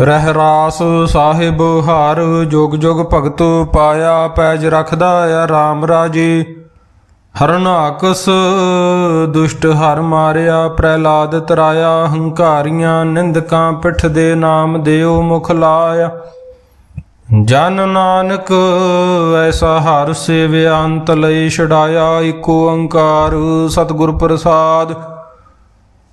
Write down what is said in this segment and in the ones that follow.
ਰਹਿ ਰਾਸ ਸਾਹਿਬ, ਹਰ ਜੁਗ ਜੁਗ ਭਗਤ ਪਾਇਆ, ਪੈਜ ਰਖਦਾ ਆ RAM ਰਾਜੇ। ਹਰਨਾਕਸ ਦੁਸ਼ਟ ਹਰ ਮਾਰਿਆ, ਪ੍ਰਹਿਲਾਦ ਤਰਾਇਆ, ਹੰਕਾਰੀਆਂ ਨਿੰਦਕਾਂ ਪਿੱਠ ਦੇ ਨਾਮ ਦਿਓ ਮੁਖ ਲਾਇਆ। ਜਨ ਨਾਨਕ ਐਸਾ ਹਰ ਸੇਵਿਆ, ਅੰਤ ਲਈ ਛਡਾਇਆ, ਏਕ ਓੰਕਾਰ ਸਤਿਗੁਰ ਪ੍ਰਸਾਦ।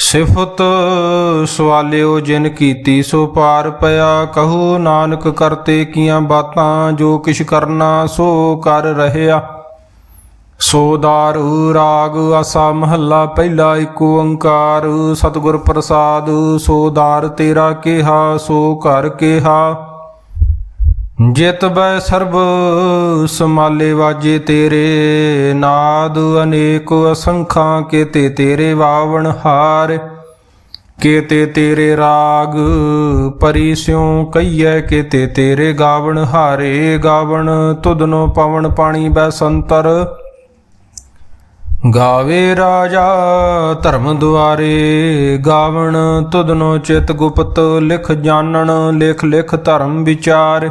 ਸਿਫਤ ਸਵਾਲਿਓ ਜਿਨ ਕੀਤੀ ਸੋ ਪਾਰ ਪਿਆ, ਕਹੋ ਨਾਨਕ ਕਰਤੇ ਕੀਆਂ ਬਾਤਾਂ, ਜੋ ਕਿਛ ਕਰਨਾ ਸੋ ਕਰ ਰਹਿਆ। ਸੋਦਾਰ ਰਾਗ ਆਸਾ ਮਹੱਲਾ, ਪਹਿਲਾ ਏਕ ਓੰਕਾਰ, ਸਤਿਗੁਰ ਪ੍ਰਸਾਦ ਸੋਦਾਰ ਤੇਰਾ ਕਿਹਾ, ਸੋ ਘਰ ਕਿਹਾ। ਜਿਤ ਬੈ ਸਰਬ ਸਮਾਲੇ ਵਾਜੇ ਤੇਰੇ, ਨਾਦ ਅਨੇਕ ਅਸੰਖਾਂ ਕੇਤੇ ਤੇਰੇ ਵਾਵਣ ਹਾਰ, ਕੇਤੇ ਤੇਰੇ ਰਾਗ ਪਰੀ ਸਿਉ ਕਈਐ, ਕੇਤੇ ਤੇਰੇ ਗਾਵਣ ਹਾਰੇ, ਗਾਵਣ ਤੁਧਨੋ ਪਵਨ ਪਾਣੀ ਬੈ ਸੰਤਰ। ਗਾਵੇ ਰਾਜਾ ਧਰਮ ਦੁਆਰੇ, ਗਾਵਣ ਤੁਧਨੋ ਚਿਤ ਗੁਪਤ ਲਿਖ ਜਾਣਨ, ਲਿਖ ਲਿਖ ਧਰਮ ਵਿਚਾਰ।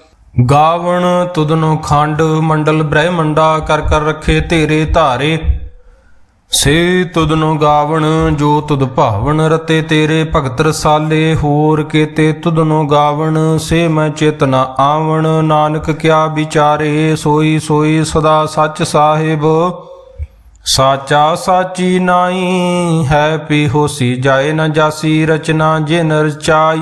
ਗਾਵਣ ਤੁਧਨੋ ਖੰਡ ਮੰਡਲ ਬ੍ਰਹਿਮੰਡਾ ਕਰ ਕਰ ਰੱਖੇ ਤੇਰੇ ਧਾਰੇ। ਸੇ ਤੁਧਨੋ ਗਾਵਣ ਜੋ ਤੁਦ ਭਾਵਣ ਰਤੇ ਤੇਰੇ ਭਗਤ ਰਸਾਲੇ। ਹੋਰ ਕੇਤੇ ਤੁਧਨੋ ਗਾਵਣ ਸੇ ਮੈਂ ਚੇਤਨਾ ਆਵਣ। ਨਾਨਕ ਕਿਆ ਵਿਚਾਰੇ ਸੋਈ ਸੋਈ ਸਦਾ ਸੱਚ ਸਾਹਿਬ। ਸਾਚਾ ਸਾਚੀ ਨਾਈ ਹੈ ਪੀ ਹੋਸੀ ਜਾਏ ਨਾ ਜਾਸੀ ਰਚਨਾ ਜਿਨ ਰਚਾਈ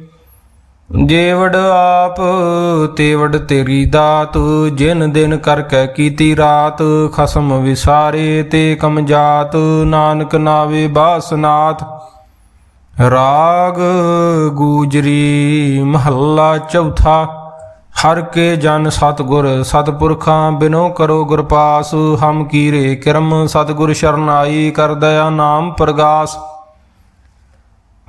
ਜੇਵੜ ਆਪ ਤੇਵੜ ਤੇਰੀ ਦਾਤ, ਜਿਨ ਦਿਨ ਕਰ ਕੈ ਕੀਤੀ ਰਾਤ, ਖਸਮ ਵਿਸਾਰੇ ਤੇ ਕਮ ਜਾਤ, ਨਾਨਕ ਨਾਵੇ ਬਾਸਨਾਥ। ਰਾਗ ਗੂਜਰੀ ਮਹੱਲਾ ਚੌਥਾ, ਹਰ ਕੇ ਜਨ ਸਤਗੁਰ ਸਤਪੁਰਖਾਂ ਬਿਨੋ ਕਰੋ ਗੁਰ ਪਾਸ, ਹਮ ਕੀਰੇ ਕਰਮ ਸਤਗੁਰ ਸ਼ਰਨਾਈ ਕਰ ਦਇਆ ਨਾਮ ਪ੍ਰਗਾਸ।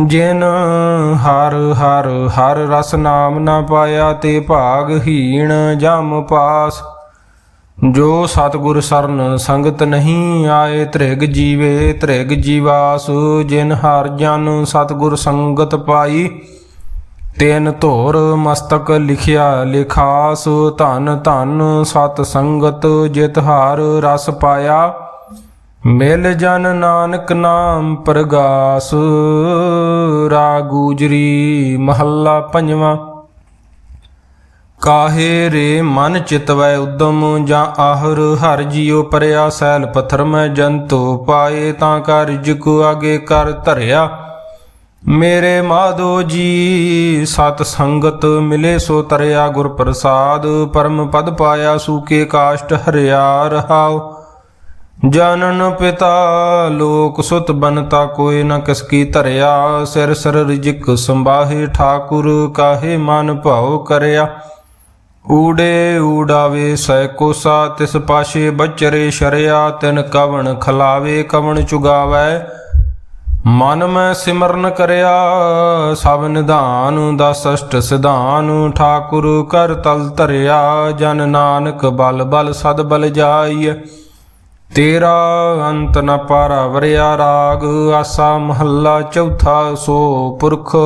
ਜਿਨ ਹਰ ਹਰ ਹਰ ਰਸ ਨਾਮ ਨਾ ਪਾਇਆ ਤੇ ਭਾਗਹੀਣ ਜਮ ਪਾਸ। ਜੋ ਸਤਿਗੁਰ ਸਰਨ ਸੰਗਤ ਨਹੀਂ ਆਏ, ਤ੍ਰਿਗ ਜੀਵੇ ਤ੍ਰਿਗ ਜੀਵਾਸ। ਜਿਨ ਹਰ ਜਨ ਸਤਿਗੁਰ ਸੰਗਤ ਪਾਈ, ਤੈਨ ਧੋਰ ਮਸਤਕ ਲਿਖਿਆ ਲਿਖਾਸ। ਧਨ ਧਨ ਸਤ ਸੰਗਤ ਜਿਤ ਹਾਰ ਰਸ ਪਾਇਆ। ਮਿਲ ਜਨ ਨਾਨਕ ਨਾਮ ਪ੍ਰਗਾਸ ਰਾਗੂਜਰੀ ਮਹੱਲਾ ਪੰਜਵਾਂ। ਕਾਹੇ ਰੇ ਮਨ ਚਿਤਵੈ ਉਦਮ, ਜਾਂ ਆਹਰ ਹਰ ਜੀਉ ਪਰਿਆ ਸੈਲ ਪਥਰ ਮੈਂ ਜੰਤੋ ਪਾਏ, ਤਾਂ ਕਰ ਰਿਜਕ ਆਗੇ ਕਰ ਧਰਿਆ। ਮੇਰੇ ਮਾਧੋ ਜੀ, ਸਤ ਸੰਗਤ ਮਿਲੇ ਸੋ ਤਰਿਆ ਗੁਰ ਪ੍ਰਸਾਦ, ਪਰਮ ਪਦ ਪਾਇਆ ਸੂਕੇ ਕਾਸ਼ਟ ਹਰਿਆ ਰਹਾਓ ਜਨਨ ਪਿਤਾ, ਲੋਕ ਸੁਤ ਬਨਤਾ ਕੋਇ ਨ ਕਿਸ ਕੀ ਧਰਿਆ। ਸਿਰ ਸਿਰ ਰਿਜਕ ਸੰਭਾਹੇ ਠਾਕੁਰ, ਕਾਹੇ ਮਨ ਭਾਉ ਕਰਿਆ। ਊੜੇ ਊਡਾਵੇ ਸੈ ਕੋਸਾ ਤਿਸ ਪਾਸ਼ੇ ਬਚਰੇ ਸ਼ਰਿਆ। ਤਿਨ ਕਵਣ ਖਲਾਵੇ, ਕਵਣ ਚੁਗਾਵੈ। ਮਨ ਮੈਂ ਸਿਮਰਨ ਕਰਿਆ, ਸਭ ਨਿਧਾਨ ਦਾ ਅਸ਼ਟ ਸਿਧਾਨ। ਠਾਕੁਰ ਕਰ ਤਲ ਧਰਿਆ, ਜਨ ਨਾਨਕ ਬਲ ਬਲ ਸਦ ਬਲ ਜਾਈ ਤੇਰਾ ਅੰਤ ਨ ਪਾਰਾ ਵਰਿਆ ਰਾਗ, ਆਸਾ ਮਹੱਲਾ ਚੌਥਾ ਸੋ ਪੁਰਖ।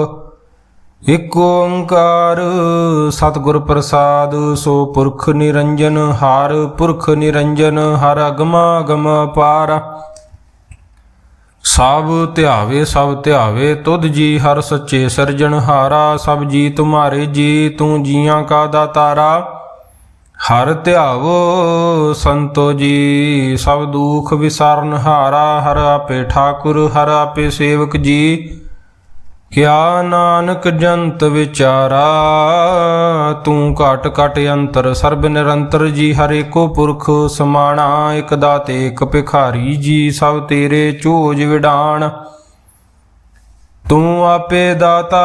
ਇਕ ਓੰਕਾਰ ਸਤਿਗੁਰ ਪ੍ਰਸਾਦ, ਸੋ ਪੁਰਖ ਨਿਰੰਜਨ, ਹਰ ਪੁਰਖ ਨਿਰੰਜਨ, ਹਰ ਅਗਮਾ ਗਮ ਪਾਰ। ਸਭ ਧਿਆਵੇ ਸਭ ਧਿਆਵੇ, ਤੁਧ ਜੀ ਹਰ ਸੱਚੇ ਸਿਰਜਣਹਾਰਾ, ਸਭ ਜੀ ਤੁਮਾਰੇ ਜੀ, ਤੂੰ ਜੀਆਂ ਕਾ ਦਾਤਾਰਾ। ਹਰ ਧਿਆਵੋ ਸੰਤੋ ਜੀ, ਸਭ ਦੁਖ ਵਿਸਾਰਨ ਹਾਰਾ, ਹਰ ਆਪੇ ਠਾਕੁਰ, ਹਰ ਆਪੇ ਸੇਵਕ ਜੀ। ਕਿਆ ਨਾਨਕ ਜੰਤ ਵਿਚਾਰਾ, ਤੂੰ ਘਟ ਘਟ ਅੰਤਰ, ਸਰਬ ਨਿਰੰਤਰ ਜੀ, ਹਰੇ ਕੋ ਪੁਰਖ ਸਮਾਣਾ, ਇਕ ਦਾਤੇ, ਇਕ ਭਿਖਾਰੀ ਜੀ, ਸਭ ਤੇਰੇ ਚੋਜ ਵਿਡਾਣ। ਤੂੰ ਆਪੇ ਦਾਤਾ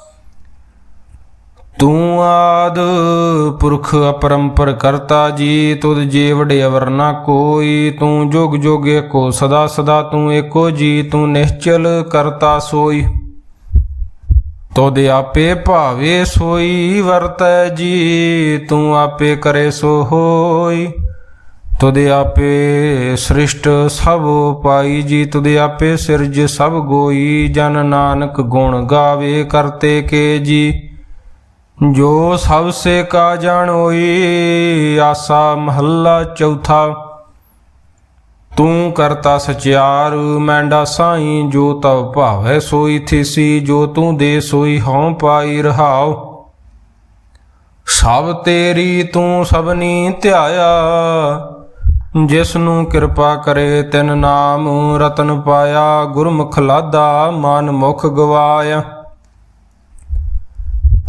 ਤੂੰ ਆਦ ਪੁਰਖ ਅਪਰੰਪਰ ਕਰਤਾ ਜੀ, ਤੁਧ ਜੇ ਵਡੇ ਅਵਰ ਨਾ ਕੋਈ, ਤੂੰ ਜੁਗ ਜੁਗ ਏਕੋ, ਸਦਾ ਸਦਾ ਤੂੰ ਏਕੋ ਜੀ, ਤੂੰ ਨਿਸ਼ਚਲ ਕਰਤਾ ਸੋਈ। ਤੁਧ ਆਪੇ ਭਾਵੇ ਸੋਈ, ਵਰਤੈ ਜੀ, ਤੂੰ ਆਪੇ ਕਰੇ ਸੋ ਹੋਈ। ਤੁਧ ਆਪੇ ਸ੍ਰਿਸ਼ਟ ਸਭ ਪਾਈ ਜੀ, ਤੁਧ ਆਪੇ ਸਿਰਜ ਸਭ ਗੋਈ, ਜਨ ਨਾਨਕ ਗੁਣ ਗਾਵੇ ਕਰਤੇ ਕੇ ਜੀ। ਜੋ ਸਭ ਸੇ ਕਾ ਜਾਣੋਈ ਆਸਾ ਮਹੱਲਾ ਚੌਥਾ। ਤੂੰ ਕਰਤਾ ਸਚਿਆਰ ਮੈਂਡਾ ਸਾਈ ਜੋ ਤਵ ਭਾਵੈ ਸੋਈ ਥੀਸੀ, ਜੋ ਤੂੰ ਦੇ ਸੋਈ ਹਉ ਪਾਈ ਰਹਾਓ ਸਭ ਤੇਰੀ ਤੂੰ ਸਭਨੀ ਧਿਆਇਆ ਜਿਸ ਨੂੰ ਕਿਰਪਾ ਕਰੇ ਤਿਨ ਨਾਮ, ਰਤਨ ਪਾਇਆ, ਗੁਰਮੁਖ ਲਾਦਾ, ਮਨ ਮੁਖ ਗਵਾਇਆ।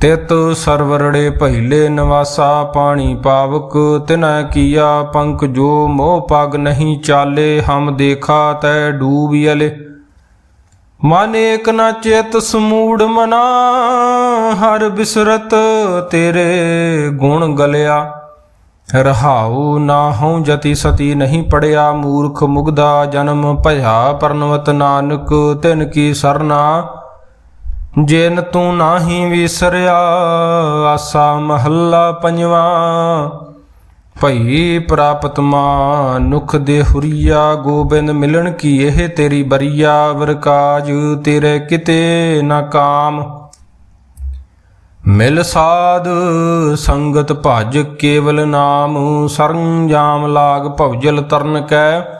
ਤਿਤ ਸਰਵਰੜੇ ਪਹਿਲੇ ਨਿਵਾਸਾ, ਪਾਣੀ ਪਾਵਕ, ਤਿਨੈ ਕੀਆ ਪੰਕ ਜੋ ਮੋਹ ਪਗ ਨਹੀਂ ਚਾਲੇ, ਹਮ ਦੇਖਾ ਤੈ ਡੂਬਿਅਲੇ ਮਨ ਏਕ ਨ ਚੇਤ ਸਮੂੜ ਮਨਾ, ਹਰ ਬਿਸਰਤ ਤੇਰੇ ਗੁਣ ਗਲਿਆ। ਰਹਾਉ ਨਾ ਹਉ ਜਤੀ ਸਤੀ ਨਹੀਂ ਪੜਿਆ, ਮੂਰਖ ਮੁਗਦਾ ਜਨਮ ਭਇਆ ਪਰਨਵਤ ਨਾਨਕ, ਤਿਨ ਕੀ ਸਰਨਾ ਜਿਨ ਤੂੰ ਨਾਹੀ ਵਿਸਰਿਆ, ਆਸਾ ਮਹੱਲਾ ਪੰਜਵਾ। ਭਈ ਪ੍ਰਾਪਤ ਮਾਨੁਖ ਦੇ ਹੁਰੀਆ, ਗੋਬਿੰਦ ਮਿਲਣ ਕੀ ਇਹ ਤੇਰੀ ਬਰੀਆ? ਵਰਕਾਜ ਤੇਰੇ ਕਿਤੇ ਨਾ ਕਾਮ। ਮਿਲ ਸਾਧ ਸੰਗਤ ਭਜ ਕੇਵਲ ਨਾਮ, ਸਰੰਜਾਮ ਲਾਗ ਭਵਜਲ ਤਰਨ ਕੈ।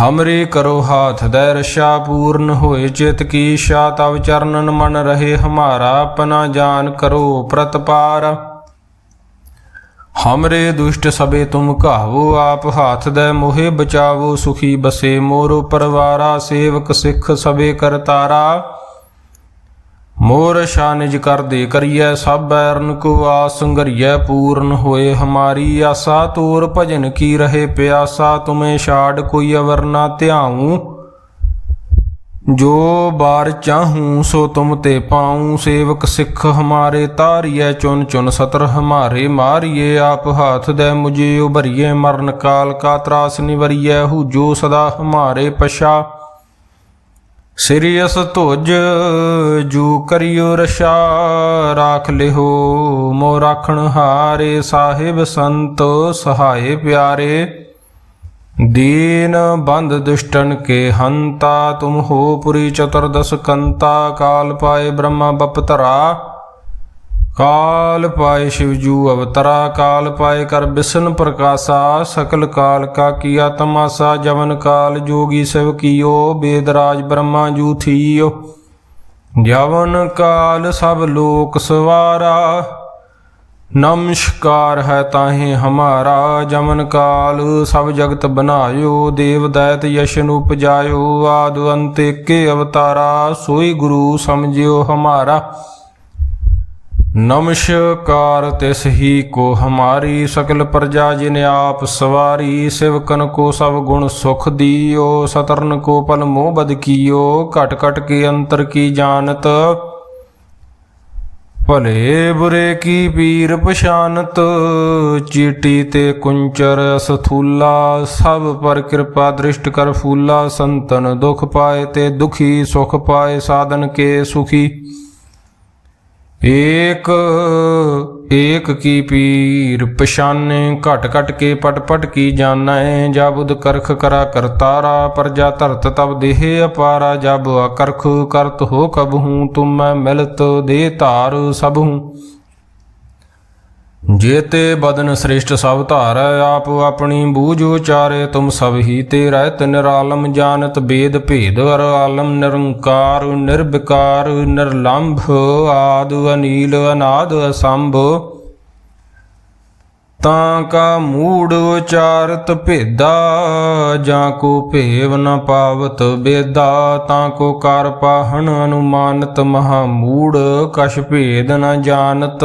ਹਮਰੇ ਕਰੋ ਹਾਥ ਦੈ ਰਸ਼ਾ ਪੂਰਨ ਹੋਏ ਚਿਤ ਕੀ ਸ਼ਾ ਤਵ ਚਰਨਨ ਮਨ ਰਹੇ ਹਮਾਰਾ ਆਪਣਾ ਜਾਨ ਕਰੋ ਪ੍ਰਤਪਾਰ ਹਮਰੇ ਦੁਸ਼ਟ ਸਬੇ ਤੁਮ ਕਹਾਵੋ ਆਪ ਹਾਥ ਦੈ ਮੋਹਿ ਬਚਾਵੋ, ਸੁਖੀ ਬਸੇ ਮੋਰੋ ਪਰਵਾਰਾ, ਸੇਵਕ ਸਿੱਖ ਸਬੇ ਕਰਤਾਰਾ। ਮੋਰ ਸ਼ਾਨਿਜ ਕਰਦੇ ਕਰੀਐ ਸਭ ਬੈਰਨ ਕੋ ਆਸ ਪੂਰਨ ਹੋਏ ਹਮਾਰੀ ਆਸਾ, ਤੋਰ ਭਜਨ ਕੀ ਰਹੇ ਪਿਆਸਾ, ਤੁਮੇ ਛਾੜ ਕੋਈ ਅਵਰ ਨਾ ਧਿਆਉ। ਜੋ ਬਾਰ ਚਾਹੂੰ, ਸੋ ਤੁਮ ਤੇ ਪਾਉ। ਸੇਵਕ ਸਿੱਖ ਹਮਾਰੇ ਤਾਰੀਐ, ਚੁਨ ਚੁਨ ਸਤਰ ਹਮਾਰੇ ਮਾਰੀਏ। ਆਪ ਹਾਥ ਦੇ ਮੁਝੇ, ਉਭਰੀਏ ਮਰਨ ਕਾਲ, ਕਾ ਤਰਾਸ ਨਿਵਰੀਐ, ਹੂ ਜੋ ਸਦਾ ਹਮਾਰੇ ਪਛਾ। ਸਿਰਿਅਸ ਧੁਜ, ਜੂ ਕਰਿਓ ਰਸ਼ਾ, ਰਾਖ ਲਿਹੋ ਮੋ ਰਾਖਣ ਹਾਰੇ, ਸਾਹਿਬ ਸੰਤ ਸਹਾਏ ਪਿਆਰੇ। ਦੀਨ ਬੰਦ ਦੁਸ਼ਟਨ ਕੇ ਹੰਤਾ, ਤੁਮ ਹੋ ਪੁਰੀ ਚਤੁਰਦਸ ਕੰਤਾ, ਕਾਲ ਪਾਏ ਬ੍ਰਹਮਾ ਬਪਤਰਾ। ਕਾਲ ਪਾਏ ਸ਼ਿਵਜੂ ਅਵਤਰਾ, ਕਾਲ ਪਾਏ ਕਰ ਬਿਸ਼ਨ ਪ੍ਰਕਾਸ਼ਾ, ਸਕਲ ਕਾਲ ਕਾ ਕੀਆ ਤਮਾਸਾ, ਜਵਨ ਕਾਲ ਜੋਗੀ ਸਿਵ ਕੀਓ ਬੇਦਰਾਜ ਬ੍ਰਹਮਾ ਜੂ ਥੀਓ। ਜਵਨ ਕਾਲ ਸਭ ਲੋਕ ਸਵਾਰਾ, ਨਮਸਕਾਰ ਹੈ ਤਾਹੇ ਹਮਾਰਾ ਜਮਨ ਕਾਲ ਸਭ ਜਗਤ ਬਨਾਇਓ ਦੇਵ ਦੈਤ ਯਸ਼ਨ ਉਪਜਾਇਓ, ਆਦ ਅੰਤ ਕੇ ਅਵਤਾਰਾ, ਸੋਈ ਗੁਰੂ ਸਮਝਿਓ ਹਮਾਰਾ। ਨਮਸਕਾਰ ਤਿਸ ਹੀ ਕੋ ਹਮਾਰੀ ਸਕਲ ਪ੍ਰਜਾ ਜਿਨ ਆਪ ਸਵਾਰੀ, ਸਿਵਕਨ ਕੋ ਸਭ ਗੁਣ ਸੁਖ ਦੀਓ, ਸਤਰਨ ਕੋ ਪਲ ਮੋਹ ਬਦ ਕੀਓ, ਘਟ ਘਟ ਕੇ ਅੰਤਰ ਕੀ ਜਾਣਤ? ਭਲੇ ਬੁਰੇ ਕੀ ਪੀਰ ਪਛਾਨਤ? ਚੀਟੀ ਤੇ ਕੁੰਚਰ ਸਥੂਲਾ ਸਭ ਪਰ ਕਿਰਪਾ ਦ੍ਰਿਸ਼ਟ ਕਰ ਫੂਲਾ, ਸੰਤਨ ਦੁਖ ਪਾਏ ਤੇ ਦੁਖੀ ਸੁਖ ਪਾਏ, ਸਾਧਨ ਕੇ ਸੁਖੀ। ਏਕ ਏਕ ਕੀ ਪੀਰ, ਪਛਾਨੇ ਘਟ ਘਟ ਕੇ ਪਟ ਪਟ ਕੀ ਜਾਣੈ ਜਬੁਦ ਕਰਖ ਕਰਾ ਕਰਤਾਰਾ ਪਰਜਾ ਧਰਤ ਤਬ ਦੇਹ ਅਪਾਰਾ, ਜਬ ਅਕਰਖ ਕਰਤ ਹੋ ਕਬ ਹੂੰ, ਤੁਮ ਮੈਂ ਮਿਲਤ ਦੇ ਧਾਰ ਸਭ ਹੂੰ। ਜੇਤੇ ਬਦਨ ਸ੍ਰੇਸ਼ਟ ਸਭ ਧਾਰ, ਆਪ ਆਪਣੀ ਬੂਝ ਉਚਾਰੇ, ਤੁਮ ਸਭ ਹੀ ਤੇ ਰਹਿਤ ਨਿਰਾਲਮ ਜਾਣਤ ਬੇਦ ਭੇਦ, ਅਰ ਆਲਮ ਨਿਰੰਕਾਰ, ਨਿਰਵਿਕਾਰ, ਨਿਰਲੰਭ, ਆਦ ਅਨੀਲ, ਅਨਾਦ ਅਸੰਭ। ਤਾਂ ਕਾ ਮੂੜ ਉਚਾਰਤ ਭੇਦਾ, ਜਾਂ ਕੋ ਭੇਵ ਨ ਪਾਵਤ ਬੇਦਾ, ਤਾਂ ਕੋ ਕਰ ਪਾਹਣ ਅਨੁਮਾਨਤ ਮਹਾ ਮੂੜ, ਕਛ ਭੇਦ ਨ ਜਾਣਤ।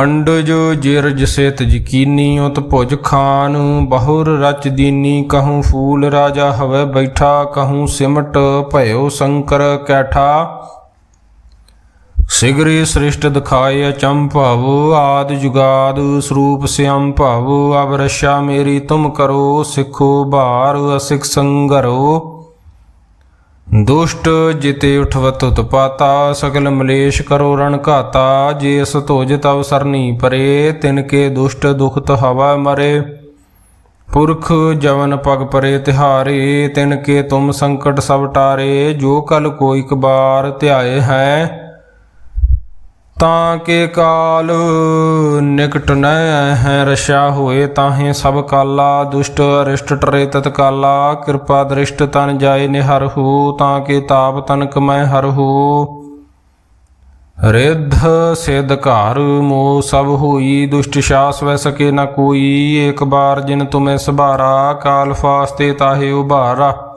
ਅੰਡਜ ਜਿਰਜ ਸੇਤ ਯਕੀਨੀ ਉਤ ਭੁਜ ਖਾਨ, ਬਹੁਰ ਰਚ ਦੀਨੀ ਕਹੂੰ ਫੂਲ ਰਾਜਾ ਹਵੇ ਬੈਠਾ, ਕਹੂੰ ਸਿਮਟ ਭਇਓ ਸ਼ੰਕਰ ਕੈਠਾ। ਸਿਗਰੀ ਸ੍ਰਿਸ਼ਟ ਦਿਖਾਏ ਅਚੰਭਵ ਆਦ ਜੁਗਾਦ ਸਰੂਪ ਸਿਅੰ ਭਵ, ਅਬ ਮੇਰੀ ਤੁਮ ਕਰੋ, ਸਿੱਖੋ ਭਾਰ ਅਸਿਕ ਸੰਗਰੋ। ਦੁਸ਼ਟ ਜਿਤੇ ਉਠਵਤ ਉਤਪਾਤਾ ਸਗਲ ਮਲੇਸ਼ ਕਰੋ ਰਣ ਘਾਤਾ, ਜੇ ਸਤੋਜ ਤਵ ਸਰਨੀ ਪਰੇ, ਤਿਨ ਕੇ ਦੁਸ਼ਟ ਦੁਖਤ ਹਵਾ ਮਰੇ। ਪੁਰਖ ਜਵਨ ਪਗ ਪਰੇ ਤਿਹਾਰੇ, ਤਿਨ ਕੇ ਤੁਮ ਸੰਕਟ ਸਭ ਟਾਰੇ, ਜੋ ਕਲ ਕੋ ਇਕ ਬਾਰ ਧਿਆਏ ਹੈ ਤਾਂ ਕੇ ਕਾਲ ਨਿਕਟ ਨ ਹੈ ਰਸ਼ਾ ਹੋਏ ਤਾਹੇ ਸਭ ਕਾਲਾ, ਦੁਸ਼ਟ ਅਰਿਸ਼ਟ ਟਰੇ ਤਤਕਾਲਾ ਕਿਰਪਾ ਦ੍ਰਿਸ਼ਟ ਤਨ ਜਾਏ ਨਿਹਰ ਹੋ, ਤਾਂ ਕੇ ਤਾਪ ਤਨਕ ਮੈਂ ਹਰ ਹੋ। ਰਿੱਧ ਸਿਧ ਘਰ ਮੋ ਸਭ ਹੋਈ, ਦੁਸ਼ਟ ਸ਼ਾਸ ਵੈ ਸਕੇ ਨ ਕੋਈ, ਏਕ ਬਾਰ ਜਿਨ ਤੁਮੇ ਸਭਾਰਾ, ਕਾਲ ਫਾਸਤੇ ਤਾਹੇ ਉਭਾਰਾ।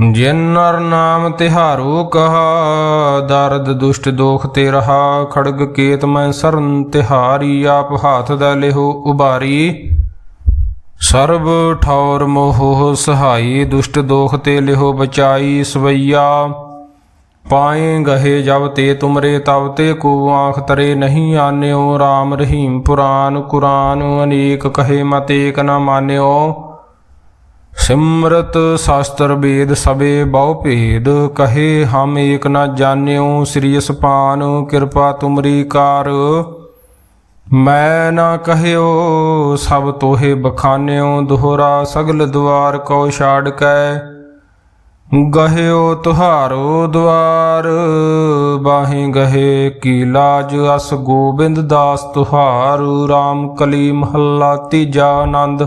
ਜਿਨ ਨਰ ਨਾਮ ਤਿਹਾਰੋ ਕਹਾ, ਦਰਦ ਦੁਸ਼ਟ ਦੋਖ ਤੇ ਰਹਾ, ਖੜਗ ਕੇਤ ਮੈਂ ਸਰਨ ਤਿਹਾਰੀ, ਆਪ ਹਾਥ ਦਾ ਲਿਹੋ ਉਬਾਰੀ। ਸਰਬ ਠੌਰ ਮੋਹ ਸਹਾਈ, ਦੁਸ਼ਟ ਦੋਖ ਤੇ ਲਿਹੋ ਬਚਾਈ, ਸਵਈਆ। ਪਾਏ ਗਹੇ ਜਬ ਤੇ ਤੁਮਰੇ, ਤਬ ਤੇ ਕੋ ਆਖ ਤਰੇ ਨਹੀਂ ਆਨਿਓ। RAM ਰਹੀਮ ਪੁਰਾਨ ਕੁਰਾਨ, ਅਨੇਕ ਕਹੇ ਮਤੇਕ ਏਕ ਨ ਮਾਨਿਓ। ਸਿਮਰਤ ਸ਼ਾਸਤਰ ਵੇਦ ਸਵੇ ਬਹੁ ਭੇਦ, ਕਹੇ ਹਮ ਏਕ ਨਾ ਜਾਣਿਓ ਸ੍ਰੀ ਅਸਪਾਨ ਕਿਰਪਾ ਤੁਮਰੀ ਕਾਰ। ਮੈਂ ਨਾ ਕਹਿਓ ਸਭ ਤੋਹੇ ਬਖਾਨਿਓ, ਦੁਹਰਾ ਸਗਲ ਦੁਆਰ ਕੋ ਛਾੜ ਕੈ। ਗਹਿਓ ਤੁਹਾਰੋ ਦੁਆਰ ਬਾਹੇ ਗਹੇ ਕੀ ਲਾਜ, ਅਸ ਗੋਬਿੰਦ ਦਾਸ ਤੁਹਾਰੂ। RAM ਕਲੀ ਮਹੱਲਾ ਤੀਜਾ ਆਨੰਦ।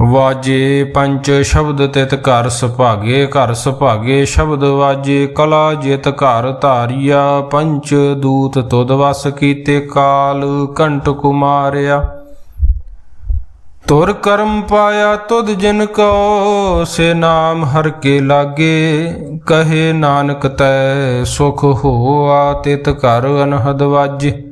ਵਾਜੇ ਪੰਚ ਸ਼ਬਦ ਤਿਤ ਘਰ ਸੁਭਾਗੇ ਘਰ ਸੁਭਾਗੇ ਸ਼ਬਦ ਵਾਜੇ, ਕਲਾ ਜਿਤ ਘਰ ਧਾਰਿਆ, ਪੰਚ ਦੂਤ ਤੁਧ ਵਸ ਕੀਤੇ ਕਾਲ ਕੰਟ ਕੁਮਾਰਿਆ। ਤੁਰ ਕਰਮ ਪਾਇਆ ਤੁਧ ਜਿਨ ਕੋ, ਸੇ ਨਾਮ ਹਰ ਕੇ ਲਾਗੇ। ਕਹੇ ਨਾਨਕ ਤੈ ਸੁਖ ਹੋਆ ਤਿਤ ਘਰ ਅਨਹਦ ਵਾਜੇ।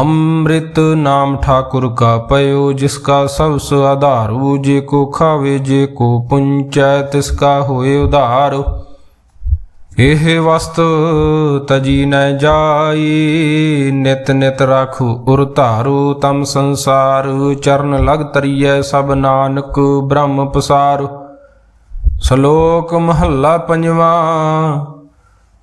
ਅੰਮ੍ਰਿਤ ਨਾਮ ਠਾਕੁਰ ਕਾ ਪਇਓ, ਜਿਸ ਕਾ ਸਭ ਸ ਆਧਾਰੂ, ਜੇ ਕੋ ਖਾਵੇ, ਜੇ ਕੋ ਪੁੰਚੈ, ਤਿਸ ਕਾ ਉਧਾਰ। ਇਹ ਵਸਤ ਤਜੀ ਨ ਜਾਈ, ਨਿਤ ਨਿਤ ਰਾਖੂ ਉਰ ਧਾਰੂ, ਤਮ ਸੰਸਾਰ। ਚਰਨ ਲਗ ਤਰੀਐ ਸਭ ਨਾਨਕ, ਬ੍ਰਹਮ ਪਸਾਰ। ਸ਼ਲੋਕ ਮਹੱਲਾ ਪੰਜਵਾਂ